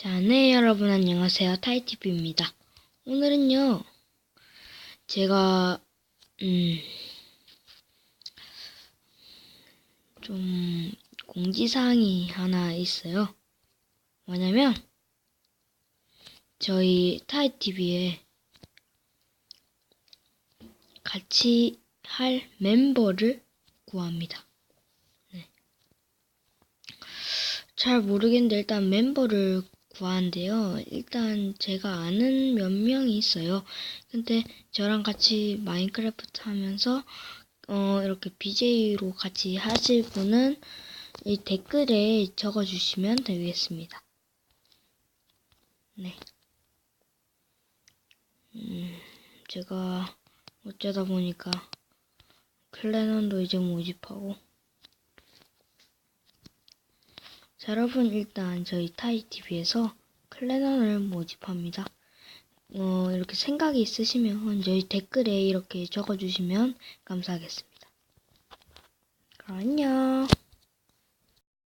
자, 네, 여러분 안녕하세요. 타이티비입니다. 오늘은요, 제가, 음, 좀, 공지사항이 하나 있어요. 뭐냐면, 저희 타이티비에 같이 할 멤버를 구합니다. 네. 잘 모르겠는데 일단 멤버를 구하는데요. 일단 제가 아는 몇 명이 있어요. 근데 저랑 같이 마인크래프트 하면서 어 이렇게 BJ로 같이 하실 분은 이 댓글에 적어주시면 되겠습니다. 네. 음, 제가 어쩌다 보니까 클레넌도 이제 모집하고 자, 여러분 일단 저희 타이TV에서 클레넌을 모집합니다. 어, 이렇게 생각이 있으시면 저희 댓글에 이렇게 적어주시면 감사하겠습니다. 그럼 안녕.